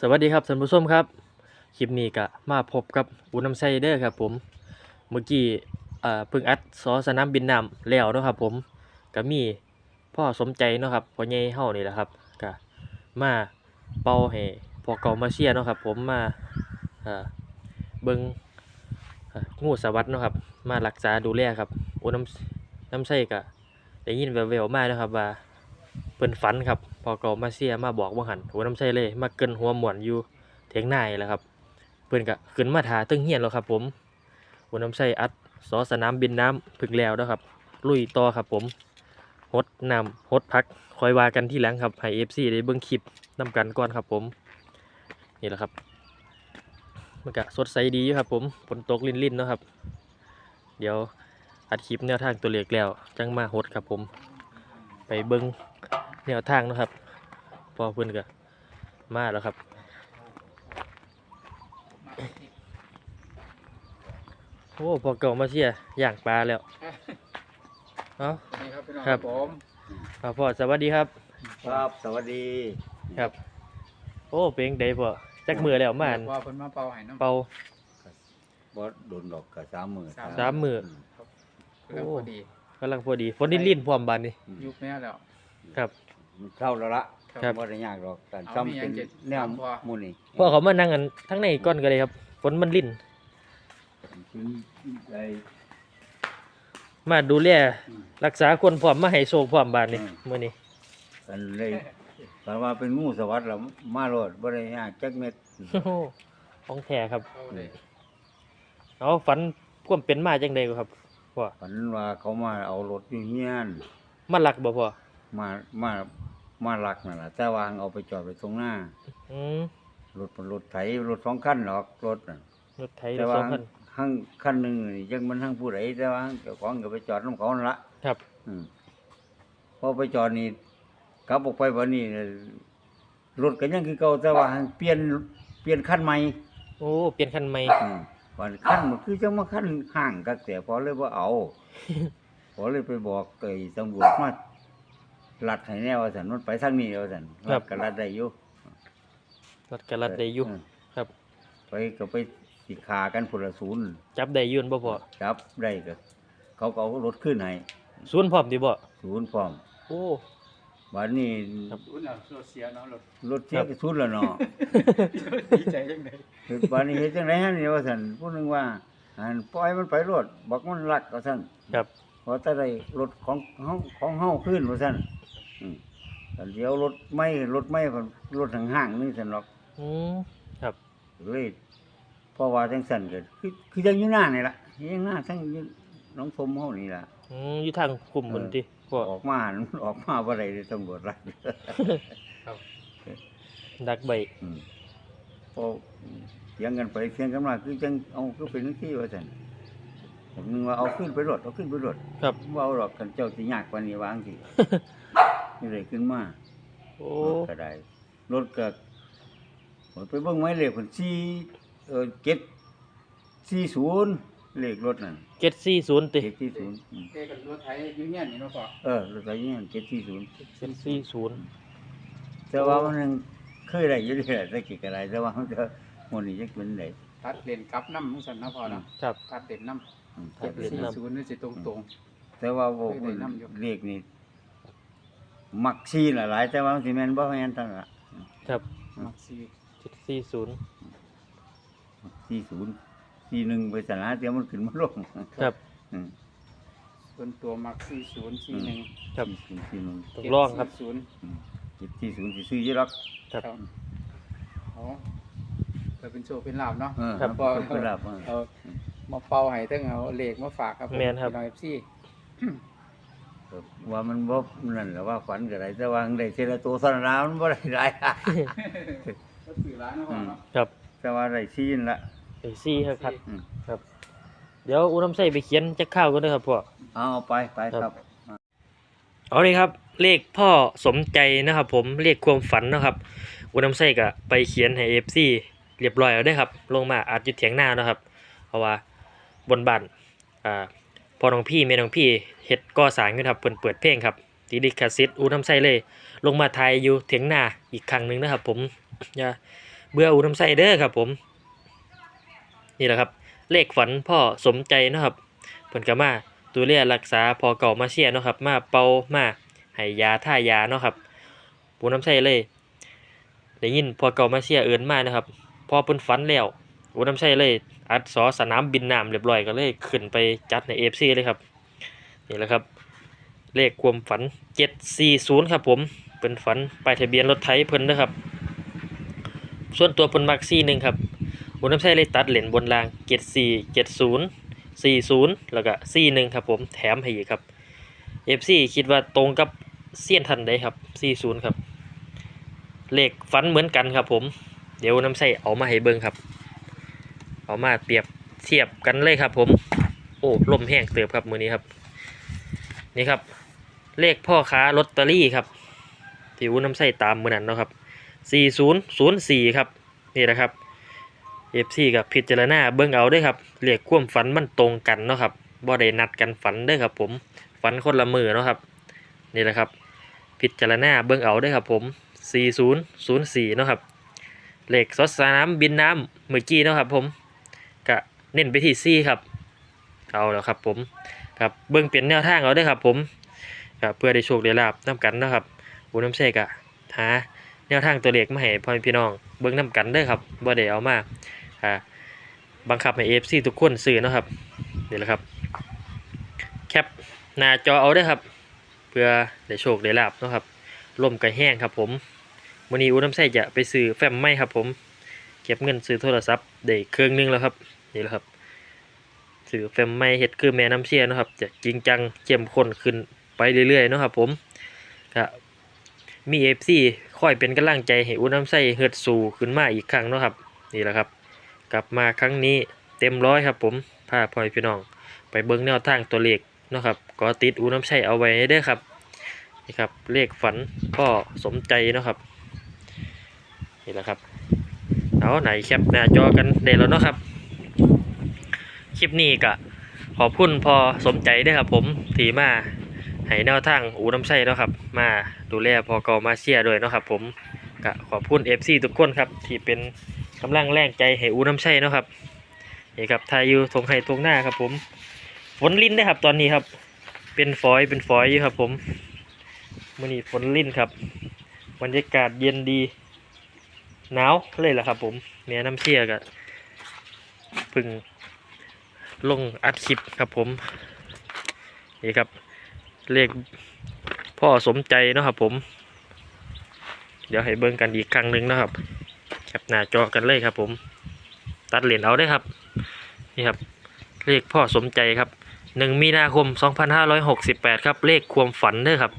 สวัสดีครับท่านผู้ชมครับ คลิปนี้ก็มาพบกับอูน้ำไซเดอร์ครับผมเมื่อกี้เพิ่งอัดซอสนามบินน้ำแล้วนะครับผมก็มีพ่อสมใจเนาะครับพ่อใหญ่เฮานี่แหละครับก็มาเป่าให้พอเก่ามาเชียเนาะครับผมมาเบิ่งงูสวัสดเนาะครับมารักษาดูแลครับอูน้ำน้ำไซก็ได้ยินแววๆมาเนะครับว่า เพิ่นฝันครับพอเก่ามาเสียมาบอกว่าหันหัวน้ำใส่เลย มาเกินหัวหมวนอยู่เถียงนายแหล้วครับ เพิ่นก็ขึ้นมาถาตึงเฮียนแล้วครับ ผมหัวน้ำใส่อัดสอสนามบินน้ำพึ่งแล้วแล้วครับ ลุยต่อครับผมฮดนำฮดพักคอยว่ากันที่หลังครับให้ FC ได้เบิ่งคลิปนํกันก่อนครับผมนี่แหละครับมันก็สดใสดีอยู่ครับผมฝนตกลิ่นๆนะครับ เดี๋ยวอัดคลิปแนวทางตัวเลขแล้วจังมาฮดครับผม ไปเบิ่ง แนวทางเนาะครับ พอเพื่อนก็มาแล้วครับโอ้พอเก่ามาเชียร์ย่างปลาแล้วเอานี่ครับพี่น้องครับผมเอาพ่อสวัสดีครับ ครับสวัสดีครับ โอ้เพลงใดพ่อจักมือแล้วมาอั่นว่าเพิ่นมาเป่าให้น้ำเป่าบดโดนดอกกับสามมือสามมื้อเรื่องพอดีกำลังพอดีฝนลิ้นๆพร้อมบานนี่ยุบแม่แล้วครับมัน เข้าแล้วละครับ บ่ได้ยากหรอกการเอาซ้ำมีหยัเป็งนเจ็ดแนวสามพอหมูนี่พ่อเขามานั่งกันทั้งในก้อนกันเลยครับฝนมันลิ้นไอ้ มาดูแลรักษาคนพร้อมมาให้โชคพร้อมบานนี่มื้อนี้กันเลยแปลว่าเป็นงูสวัสดิ์แล้วมาโลดบ่ได้ยากจักเม็ดโอ้โหของแท้ครับเข้าเลยเอาฝันความเป็นมาจังใดบ่ครับพ่อฝันว่าเขามาเอารถอยู่เฮียนมาลักบ่พ่อ มามามาลักนั่นล่ะแต่ว่าเอาไปจอดไว้ตรงหน้าอืมรถเป็นรถไถรถสองคันหรอกรถน่ะรถไถรแต่ถว่าสองคันหั้งคันหนึงนี่ยังมันทั้งผู้ใดแต่ว่าเจ้าของก็ไปจอดนํเขานั่นละ ครับ อืมพอไปจอดนี่กลับออกไปวันนี้รถก็ยังคือเก่าแต่ว่าเปลี่ยนเปลี่ยนคันใหม่โอ้เปลี่ยนคันใหม่ อืมวันคันมันคือจังมาคันห่างกักแต่พอเลยว่าเอา พอเลยไปบอกไอ้ตำรวจมา ลัดให้แน่ว่าสันมันไปทางนี้ว่าสันลัดก็ลัดได้อยู่รถกระลัดได้อยู่มครับ ไปก็ไปสิขากันพลศูนย์จับได้อยืนบ่พ่อจับได้ก็เขาก็เอารถขึ้นให้ศูนย์พร้อมดิบ่ศูนย์พร้อมโอ้ วันนี้รุ่นน่ะรถเสียเนาะรถรถเสียก็ศูนย์แล้วเนาะ ดีใจจังได๋คือปานนี้เฮ็ดจังได๋ฮะนี่ว่าซั่นผู้หนึงว่าอันปล่อยมันไปรถบอกมันรักว่าซั่นครับ เพราะถ้าได้รถของเฮาของเฮาคืนว่าซั่นอืมแต่เดี๋ยวรถไม่รถไม่เพิ่นรถห่างๆนี่ซั่นหรอกอืมครับเลยเพราะว่าจังซั่นก็คือคือจังอยู่หน้านี่ล่ะยังหน้าทั้งอยู่หน้องสมเฮานี่ล่ะ อืมอยู่ทางกลุ่มบนติพ่อออกมามันออกมาบ่ได้เลยตำรวจรักดักใบอืมพอเถียงกันไปเถียงกันมาคือจังเอาคือเป็นจังซี่ว่าซั่น ผมนึกว่าเอาขึ้นไปรถเอาขึ้นไปรถครับ ว่าเอาหรอกกันเจ้าสิยากกว่านี้วางสินี่เลยขึ้นมาโอ้รถก็ได้รถก็ผมไปเบิ่งไม้เลขเพิ่นสี่เออเจ็ดสี่ศูนย์เลขรถนั่นเจ็ดสี่ศูนย์ติเจ็ดสี่ศูนย์เต้กับรถไถอยู่เฮียนนี่เนาะพ่อเออรถไฟเนี่ยเจ็ดสี่ศูนย์เจ็ดสี่ศูนย์แต่ว่ามันยังเคยได้อยู่เรื่อยๆแต่กี่กระไรแต่ว่ามันจะหมดนี่จะเป็นไหนตัดเลนกลับน้ำจังซั่นเนาะพ่อเนาะครับตัดเลนน้อื มำตัดเลนนำ740นี่สิตรง แต่ว่าโอ้เคยได้นำอยู่เลขนี่มักซีหลายๆแต่ว่ามันสิแม่นบ่แม่นเท่านั้นล่ะครับๆมักซีเจ็ดสี่ศูนย์สี่ศูนย์สี่หนึ่งไปสนาเดี๋ยวมันขึ้นมาลงครับ อืมส่วนตัวมัก4041ครับ สี่สี่หนึ่งต้องลองครับ740เจ็ดสี่ศูนย์สี่ซื้อเยอะหรอกครับ ครับอ๋อเพื่อเป็นโชคเป็นลาบเนาะ เออครับ พอเป็นระดับเออ เอา มาเป่าให้ตั้งเอาเลขมาฝากครับผแม่นครับ พี่น้องเอฟซีว่ามันบ่นั่นแหละว่าฝันก็ได้แต่ว่าได้เทละตัวสนามมันบ่ได้หลาย ก็สื่อร้านนะพ่อเนาะครับแต่ว่าได้ซีนละไอ้สี่ครับครับอืมครับเดี๋ยวอุ้น้ำใส่ไปเขียนจักข้าวกันเด้อครับพ่อ เอาเอาไปไปครับครับ เอาเลยครับเลขพ่อสมใจนะครับผมเลขความฝันนะครับอุน้ำไส้ก็ไปเขียนให้เอฟซีเรียบร้อยแล้วได้อครับ ลงมาอาจจะเถียงหน้านะครับ เพราะว่า บนบ้านอ่าพอน้องพี่แม่น้องพี่เฮ็ดก่อสร้างอยู่ครับเปิดเปิดเพลงครับตีดิคาซิตอูน้ำไส้เลย ลงมาไทยอยู่เถียงนาอีกครั้งหนึ่งนะครับ ผมอย่าเบื่ออูน้ำใส่เด้อครับ ผม นี่แหละครับ เลขฝันพ่อสมใจนะครับเพิ่นก็มาดูแลรักษาพอเก่ามาเชียเนาะครับ มาเป่ามาให้ยาท่ายาเนาะครับปูน้ำใส่เลยได้ยินพอเก่ามาเชียเอิ้นมานะครับ พอเพิ่นฝันแล้ว อูน้ำใส่เลยอัดสอสนามบินน้ำเรียบร้อยก็เลยขึ้นไปจัดใน FC เลยครับนี่แหละครับ เลขความฝัน740ครับผมเป็นฝันไปทะเบียนรถไถเพิ่นนะครับ ส่วนตัวเพิ่นมัก41ครับบุน้ำใช้เลยตัดเหรียญบนราง74 70 40แล้วก็41ครับผมแถมให้อีกครับ FC คิดว่าตรงกับเซียนทันได้ครับ40ครับเลขฝันเหมือนกันครับผม เดี๋ยวน้ำใส่เอามาให้เบิ่งครับ เอามาเปรียบเทียบกันเลยครับ ผม โอ้ลมแห้งเติบครับมือนี้ครับ นี่ครับ เลขพ่อค้าลอตเตอรี่ครับที่วุ้นน้ำใส่ตามมือนั้นเนาะครับ4004ครับนี่แหละครับ FC กับพิจารณาเบิ่งเอาด้วยครับเลขความฝันมันตรงกันเนาะครับบ่ได้นัดกันฝันด้อครับ ผมฝันคนละมือเนาะครับ นี่แหละครับ พิจารณาเบิ่งเอาด้วยครับ ผม 4004เนาะครับเลขสดสนามบินน้ำเมื่อกี้เนาะครับผม เน้นไปที่4ครับเอาแล้วครับผมครับเบิ่งเป็นแนวทางเอาเด้ครับผมครับเพื่อได้โชคได้ลาบนํกันนะครับอูน้ำเสกอะหาแนวทางตัวเลขมาให้พ่อพี่น้อง เบิ่งนํกันเด้ครับบ่ได้เอามาอ่าบังคับให้ FC ทุกคนซื้อนะครับนี่แหละครับแคปหน้าจอเอาเด้ครับ เพื่อได้โชคได้ลาบนะครับลมก็แห้งครับผมมื้อนี้อูน้ำเสกจะไปซื้อแฟ้มใหม่ครับผม เก็บเงินซื้อโทรศัพท์ได้เครื่องนึงแล้วครับ นี่แหละครับสื่อแฟมไม่เฮ็ดคือแม่น้ำเชี่ยนะครับ จะจริงจังเข้มข้นขึ้นไปเรื่อยๆนะครับผมก็มี FC คอยเป็นกำลังใจให้อุ้น้ำใสเฮิดสู่ขึ้นมาอีกครั้งนะครับ นี่แหละครับ กลับมาครั้งนี้เต็มร้อยครับผมพาพ่อยพี่น้อง ไปเบิ่งแนวทางตัวเลขนะครับก็ติดอุ้น้ำใสเอาไว้เด้ครับนี่ครับเลขฝันพ่อสมใจนะครับนี่แหละครับเอาไหนแคปหน้าจอกันได้แล้วเนาะครับ คลิปนี้ก็ขอบคุณพอสมใจด้วยครับผมที่มาให้แนวทางอูน้ำใส่เนาะครับ มาดูแลพอกอมาเชียด้วยเนาะครับ ผมก็ขอบคุณ FC ทุกคนครับที่เป็นกำลังแรงใจให้อูน้ำใส่เนาะครับนี่ครับทายอยู่ทงไห้ทงหน้าครับผมฝนลิ้นนะครับตอนนี้ครับ เป็นฝอยเป็นฝอยอยู่ครับ ผมมื่อนี้ฝนลิ้นครับบรรยากาศเย็นดีหนาวเลยล่ะครับ ผมแม่น้ำเชียก็เพึ่ง ลงอัดคลิปครับผม นี่ครับ เลขพ่อสมใจนะครับผม เดี๋ยวให้เบิ่งกันอีกครั้งหนึ่งนะครับแคปหน้าจอกันเลยครับผม ตัดเหรียญเอาได้ครับ นี่ครับ เลขพ่อสมใจครับหนึ่งมีนาคม 2568 ครับ เลขความฝันเด้อครับ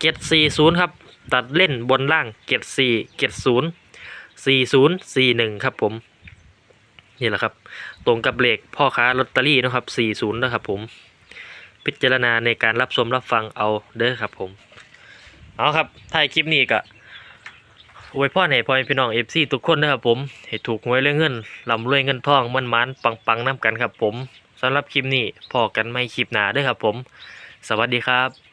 เจ็ดสี่ศูนย์ครับ ตัดเล่นบนล่างเจ็ดสี่เจ็ดศูนย์สี่ศูนย์สี่หนึ่งครับผม นี่แหละครับ ตรงกับเลขพ่อค้าลอตเตอรี่นะครับ 40นะครับผม พิจารณาในการรับชมรับฟังเอาเด้อครับผมเอาครับท้ายคลิปนี้ก็อวยพ่อให้พ่อแม่พี่น้องเอฟซีทุกคนนะครับผมให้ถูกหวยเรื่องเงินลำรวยเงินทองมันมันปังปังน้ำกันครับผมสำหรับคลิปนี้พอกันไม่คลิปหนาเด้อครับผม สวัสดีครับ